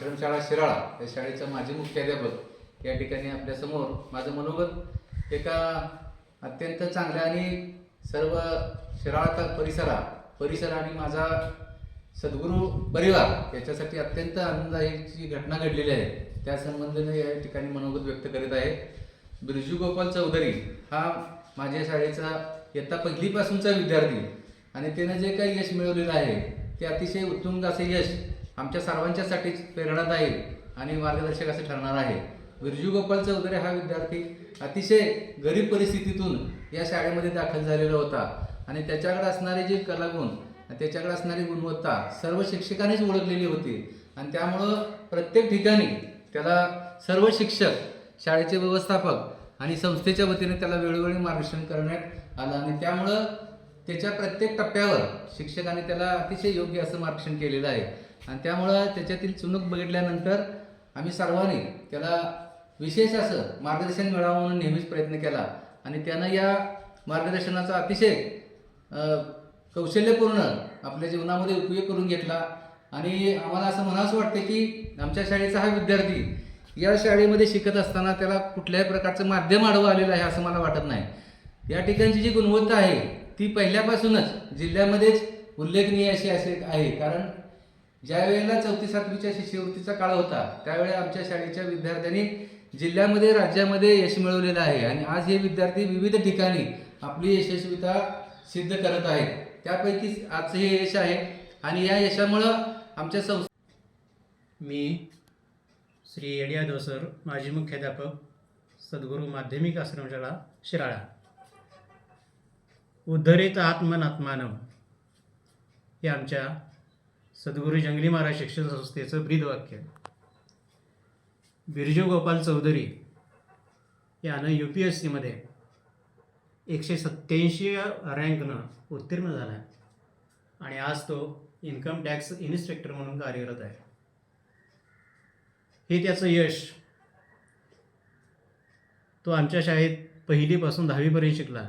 आश्रमशाळा शिराळा या शाळेचा माजी मुख्याध्यापक या ठिकाणी आपल्यासमोर माझं मनोगत एका अत्यंत चांगल्या आणि सर्व शिराळा परिसरा परिसर आणि माझा सद्गुरू परिवार याच्यासाठी अत्यंत आनंदाची घटना घडलेली आहे. त्या संबंधाने या ठिकाणी मनोगत व्यक्त करीत आहे. बिरजू गोपाल चौधरी हा माझ्या शाळेचा इयत्ता पहिलीपासूनचा विद्यार्थी आणि त्यानं जे काही यश मिळवलेलं आहे ते अतिशय उत्तुंग असे यश आमच्या सर्वांच्यासाठीच प्रेरणादायी आणि मार्गदर्शक असे ठरणार आहे. बिरजू गोपाल चौधरी हा विद्यार्थी अतिशय गरीब परिस्थितीतून या शाळेमध्ये दाखल झालेला होता. आणि त्याच्याकडे असणारे जे कलागुण त्याच्याकडे असणारी गुणवत्ता सर्व शिक्षकांनीच ओळखलेली होती. आणि त्यामुळं प्रत्येक ठिकाणी त्याला सर्व शिक्षक शाळेचे व्यवस्थापक आणि संस्थेच्या वतीने त्याला वेळोवेळी मार्गदर्शन करण्यात आलं. आणि त्यामुळं त्याच्या प्रत्येक टप्प्यावर शिक्षकांनी त्याला अतिशय योग्य असं मार्गदर्शन केलेलं आहे. आणि त्यामुळं त्याच्यातील चुनूक बघितल्यानंतर आम्ही सर्वांनी त्याला विशेष असं मार्गदर्शन मिळावं म्हणून नेहमीच प्रयत्न केला. आणि त्यानं या मार्गदर्शनाचा अतिशय कौशल्यपूर्ण आपल्या जीवनामध्ये उपयोग करून घेतला. आणि आम्हाला असं म्हणावंच वाटतं की आमच्या शाळेचा हा विद्यार्थी या शाळेमध्ये शिकत असताना त्याला कुठल्याही प्रकारचं माध्यम आडवं आलेलं आहे असं मला वाटत नाही. या ठिकाणची जी गुणवत्ता आहे ती पहिल्यापासूनच जिल्ह्यामध्येच उल्लेखनीय अशी असे आहे. कारण ज्या वेळेला चौथी सातवीच्या शिष्यवृत्तीचा काळ होता त्यावेळी आमच्या शाळेच्या विद्यार्थ्यांनी जिल्ह्यामध्ये राज्यामध्ये यश मिळवलेलं आहे. आणि आज हे विद्यार्थी विविध ठिकाणी आपली यशस्वीता सिद्ध करत आहेत. त्यापैकी आजचं हे यश आहे. आणि या यशामुळं आमच्या संस्था मी श्री एडिया दोसर माजी मुख्याध्यापक सद्गुरू माध्यमिक आश्रमशाळा शिराळा. उद्धरित आत्मनात्मान हे आमच्या सद्गुरू जंगली महाराज शिक्षण संस्थेचं ब्रीदवाक्य. बिरजू गोपाल चौधरी यानं यू पी एस सीमध्ये एकशे सत्याऐंशी रँकनं उत्तीर्ण झाला आहे आणि आज तो इन्कम टॅक्स इन्स्पेक्टर म्हणून कार्यरत आहे. हे त्याचं यश तो आमच्या शाळेत पहिलीपासून दहावीपर्यंत शिकला.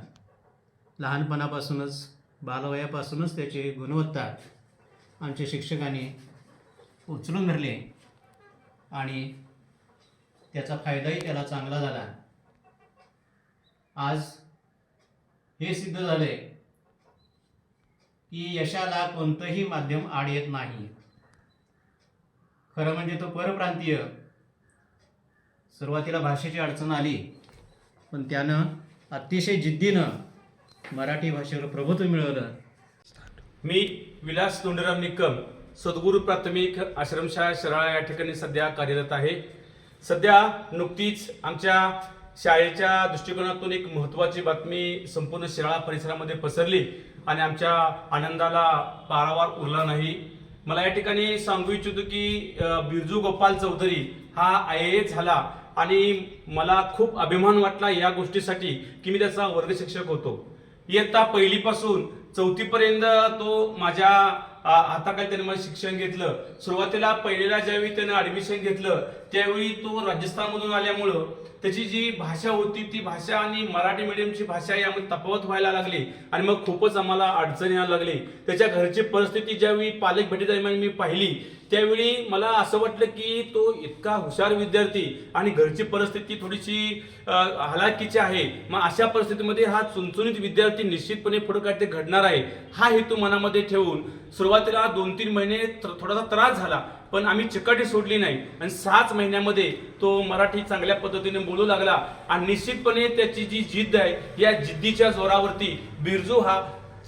लहानपणापासूनच बालवयापासूनच त्याची गुणवत्ता आमच्या शिक्षकांनी उचलून धरली आणि त्याचा फायदाही त्याला चांगला झाला. आज हे सिद्ध झाले की यशाला कोणतंही माध्यम आड येत नाही. खरं म्हणजे तो परप्रांतीय. सुरुवातीला भाषेची अडचण आली पण त्यानं अतिशय जिद्दीनं मराठी भाषेवर प्रभुत्व मिळवलं. मी विलास तोंडराम निकम सद्गुरू प्राथमिक आश्रमशाळा शराळा या ठिकाणी सध्या कार्यरत आहे. सध्या नुकतीच आमच्या शाळेच्या दृष्टिकोनातून एक महत्त्वाची बातमी संपूर्ण शिराळा परिसरामध्ये पसरली आणि आमच्या आनंदाला पारावार उरला नाही. मला या ठिकाणी सांगू इच्छितो की बिरजू गोपाल चौधरी हा आय ए झाला आणि मला खूप अभिमान वाटला या गोष्टीसाठी की मी त्याचा वर्गशिक्षक होतो. इयत्ता पहिलीपासून चौथीपर्यंत तो माझ्या आता हाताखाली त्याने मला शिक्षण घेतलं. सुरुवातीला पहिलेला ज्यावेळी त्यानं ऍडमिशन घेतलं त्यावेळी तो राजस्थानमधून आल्यामुळं त्याची जी भाषा होती ती भाषा आणि मराठी मीडियमची भाषा यामध्ये तफावत व्हायला लागली आणि मग खूपच आम्हाला अडचण यायला लागली. त्याच्या घरची परिस्थिती ज्यावेळी पालक भेटीदरम्यान मी पाहिली त्यावेळी मला असं वाटलं की तो इतका हुशार विद्यार्थी आणि घरची परिस्थिती थोडीशी अ, हलाखीची आहे. मग अशा परिस्थितीमध्ये हा चुनचुनीत विद्यार्थी निश्चितपणे पुढे काय ते घडणार आहे हा हेतू मनामध्ये ठेवून सुरुवातीला दोन तीन महिने थोडासा त्रास झाला. पण आम्ही चिकाटी सोडली नाही. आणि सहाच महिन्यामध्ये तो मराठी चांगल्या पद्धतीने बोलू लागला. आणि निश्चितपणे त्याची जी जिद्द आहे या जिद्दीच्या जोरावरती बिरजू हा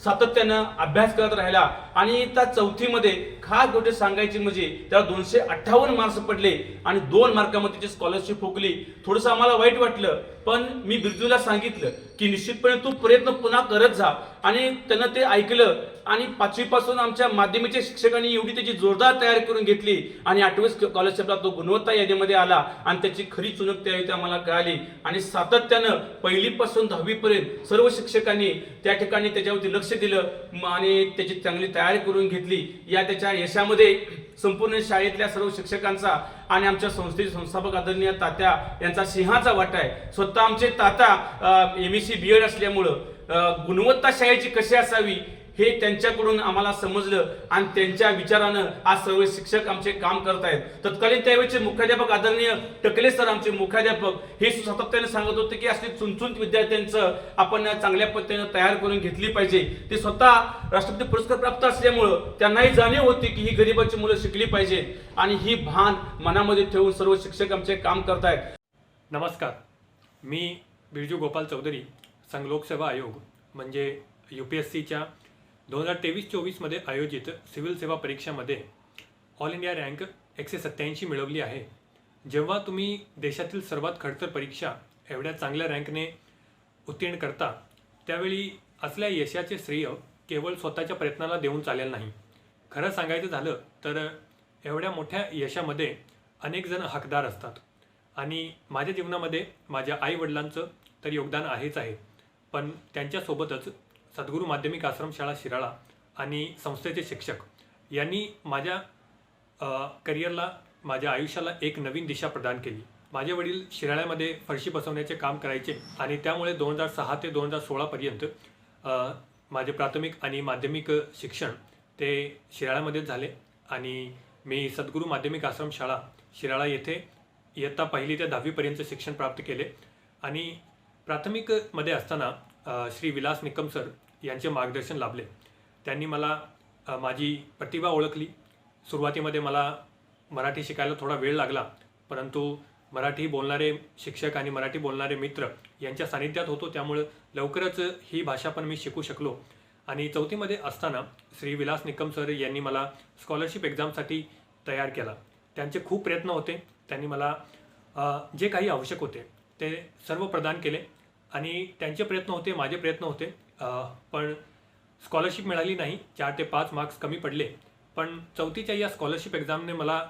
सातत्यानं अभ्यास करत राहिला. आणि त्या चौथीमध्ये खास गोष्ट सांगायची म्हणजे त्याला दोनशे अठ्ठावन्न मार्क्स पडले आणि दोन मार्कामध्ये त्याची स्कॉलरशिप फुकली थोडंसं आम्हाला वाईट वाटलं. पण मी बिरजूला सांगितलं की निश्चितपणे तू प्रयत्न पुन्हा करत जा. आणि त्यानं ते ऐकलं आणि पाचवीपासून आमच्या माध्यमिकच्या शिक्षकांनी एवढी त्याची जोरदार तयारी करून घेतली आणि आठवी स्कॉलरशिपला तो गुणवत्ता यादीमध्ये आला आणि त्याची खरी चुनक त्यावेळी आम्हाला कळाली. आणि सातत्यानं पहिलीपासून दहावीपर्यंत सर्व शिक्षकांनी त्या ठिकाणी त्याच्यावरती लक्ष दिलं आणि त्याची चांगली तयारी करून घेतली. या त्याच्या यशामध्ये संपूर्ण शाळेतल्या सर्व शिक्षकांचा आणि आमच्या संस्थेचे संस्थापक आदरणीय तात्या यांचा सिंहाचा वाटा आहे. स्वतः आमचे ताता M S C B Ed असल्यामुळं गुणवत्ता शाळेची कशी असावी हे त्यांच्याकडून आम्हाला समजलं आणि त्यांच्या विचारानं आज सर्व शिक्षक आमचे काम करत आहेत तत्कालीन त्यावेळेचे मुख्याध्यापक आदरणीय टकले सर आमचे मुख्याध्यापक हे सातत्याने सांगत होते की असले चुनचुन विद्यार्थ्यांचं आपण चांगल्या पद्धतीने तयार करून घेतली पाहिजे. ते स्वतः राष्ट्रपती पुरस्कार प्राप्त असल्यामुळं त्यांनाही जाणीव होती की ही गरिबाची मुलं शिकली पाहिजे आणि ही भान मनामध्ये ठेवून सर्व शिक्षक आमचे काम करतायत. नमस्कार. मी बिरजू गोपाल चौधरी संघ लोकसेवा आयोग म्हणजे यू पी एस सीच्या दोन हजार तेवीस चोवीसमध्ये आयोजित सिव्हिल सेवा परीक्षामध्ये ऑल इंडिया रँक एकशे सत्त्याऐंशी मिळवली आहे. जेव्हा तुम्ही देशातील सर्वात खडतर परीक्षा एवढ्या चांगल्या रँकने उत्तीर्ण करता त्यावेळी असल्या यशाचे श्रेय केवळ स्वतःच्या प्रयत्नाला देऊन चालेल नाही. खरं सांगायचं झालं तर एवढ्या मोठ्या यशामध्ये अनेक जण हकदार असतात. आणि माझ्या जीवनामध्ये माझ्या आई वडिलांचं तर योगदान आहेच आहे. पण त्यांच्यासोबतच सद्गुरू माध्यमिक आश्रमशाळा शिराळा आणि संस्थेचे शिक्षक यांनी माझ्या करिअरला माझ्या आयुष्याला एक नवीन दिशा प्रदान केली. माझे वडील शिराळ्यामध्ये फरशी बसवण्याचे काम करायचे आणि त्यामुळे दोन हजार सहा ते दोन हजार सोळापर्यंत माझे प्राथमिक आणि माध्यमिक शिक्षण ते शिराळ्यामध्येच झाले आणि मी सद्गुरू माध्यमिक आश्रमशाळा शिराळा येथे इयत्ता पहिली ते दहावीपर्यंत शिक्षण प्राप्त केले. आणि प्राथमिकमध्ये असताना श्री विलास निकम सर यांचे मार्गदर्शन लाभले. त्यांनी मला माझी प्रतिभा ओळखली. सुरुवातीमध्ये मला मराठी शिकायला थोडा वेळ लागला परंतु मराठी बोलणारे शिक्षक आणि मराठी बोलणारे मित्र यांच्या सानिध्यात होतो त्यामुळं लवकरच ही भाषा पण मी शिकू शकलो. आणि चौथीमध्ये असताना श्री विलास निकम सर यांनी मला स्कॉलरशिप एक्झामसाठी तयार केला. त्यांचे खूप प्रयत्न होते. त्यांनी मला जे काही आवश्यक होते ते सर्व प्रदान केले. आणि त्यांचे प्रयत्न होते माझे प्रयत्न होते. पण स्कॉलरशिप मिळाली नाही. चार ते पाच मार्क्स कमी पडले. पण चौथीच्या या स्कॉलरशिप एक्झामने मला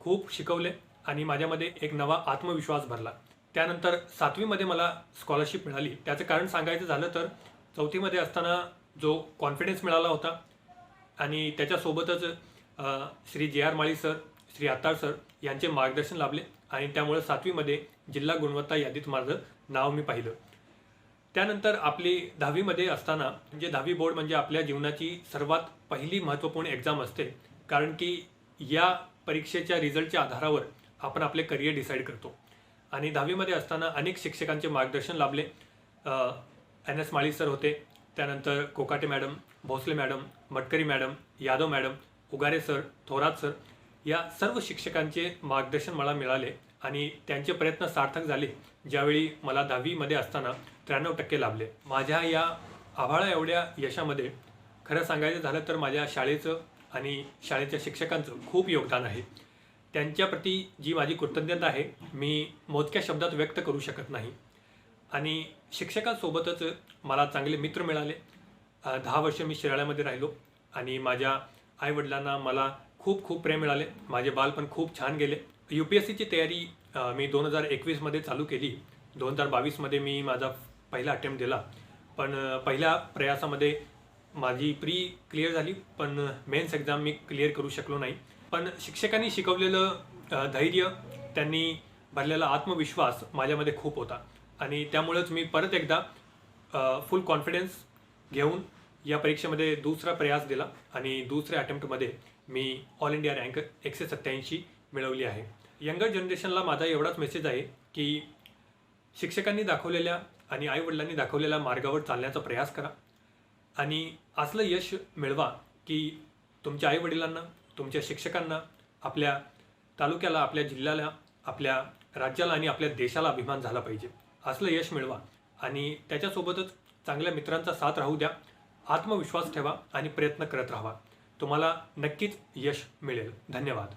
खूप शिकवले आणि माझ्यामध्ये एक नवा आत्मविश्वास भरला. त्यानंतर सातवीमध्ये मला स्कॉलरशिप मिळाली. त्याचं कारण सांगायचं झालं तर चौथीमध्ये असताना जो कॉन्फिडन्स मिळाला होता आणि त्याच्यासोबतच Shri J R Mali sir Shri Atar sir यांचे मार्गदर्शन लाभले आणि त्यामुळे सातवीमध्ये जिल्हा गुणवत्ता यादीत माझं नाव मी पाहिलं. त्यानंतर आपली दहावीमध्ये असताना म्हणजे दहावी बोर्ड म्हणजे आपल्या जीवनाची सर्वात पहिली महत्त्वपूर्ण एक्झाम असते कारण की या परीक्षेच्या रिझल्टच्या आधारावर आपण आपले करिअर डिसाईड करतो. आणि दहावीमध्ये असताना अनेक शिक्षकांचे मार्गदर्शन लाभले. एन एस माळी सर होते त्यानंतर Kokate madam Bhosale madam Matkari madam Yadav madam Ugare sir Thorat sir या सर्व शिक्षकांचे मार्गदर्शन मला मिळाले आणि त्यांचे प्रयत्न सार्थक झाले ज्यावेळी मला दहावीमध्ये असताना त्र्याण्णव टक्के लाभले. माझ्या या आभाळा एवढ्या यशामध्ये खरं सांगायचं झालं तर माझ्या शाळेचं आणि शाळेच्या शिक्षकांचं खूप योगदान आहे. त्यांच्याप्रती जी माझी कृतज्ञता आहे मी मोजक्या शब्दात व्यक्त करू शकत नाही. आणि शिक्षकांसोबतच मला चांगले मित्र मिळाले. दहा वर्ष मी शिराळ्यामध्ये राहिलो आणि माझ्या आईवडिलांना मला खूप खूप प्रेम मिळाले. माझे बाल पण खूप छान गेले. यू पी एस सीची तयारी मी दोन हजार एकवीसमध्ये चालू केली. दोन हजार बावीसमध्ये मी माझा पहिला अटेम्प्ट दिला. पण पहिल्या प्रयासामध्ये माझी प्री क्लिअर झाली. पण मेन्स एक्झाम मी क्लिअर करू शकलो नाही. पण शिक्षकांनी शिकवलेलं धैर्य त्यांनी भरलेला आत्मविश्वास माझ्यामध्ये खूप होता. आणि त्यामुळेच मी परत एकदा फुल कॉन्फिडन्स घेऊन या परीक्षेमध्ये दुसरा प्रयास दिला. आणि दुसऱ्या अटेम्प्टमध्ये मी ऑल इंडिया रँक एकशे सत्त्याऐंशी मिळवली आहे. यंगर जनरेशनला माझा एवढाच मेसेज आहे की शिक्षकांनी दाखवलेल्या आणि आईवडिलांनी दाखवलेल्या मार्गावर चालण्याचा प्रयास करा. आणि असलं यश मिळवा की तुमच्या आईवडिलांना तुमच्या शिक्षकांना आपल्या तालुक्याला आपल्या जिल्ह्याला आपल्या राज्याला आणि आपल्या देशाला अभिमान झाला पाहिजे. असलं यश मिळवा. आणि त्याच्यासोबतच चांगल्या मित्रांचा साथ राहू द्या. आत्मविश्वास ठेवा आणि प्रयत्न करत राहा तुम्हाला नक्कीच यश मिळेल. धन्यवाद.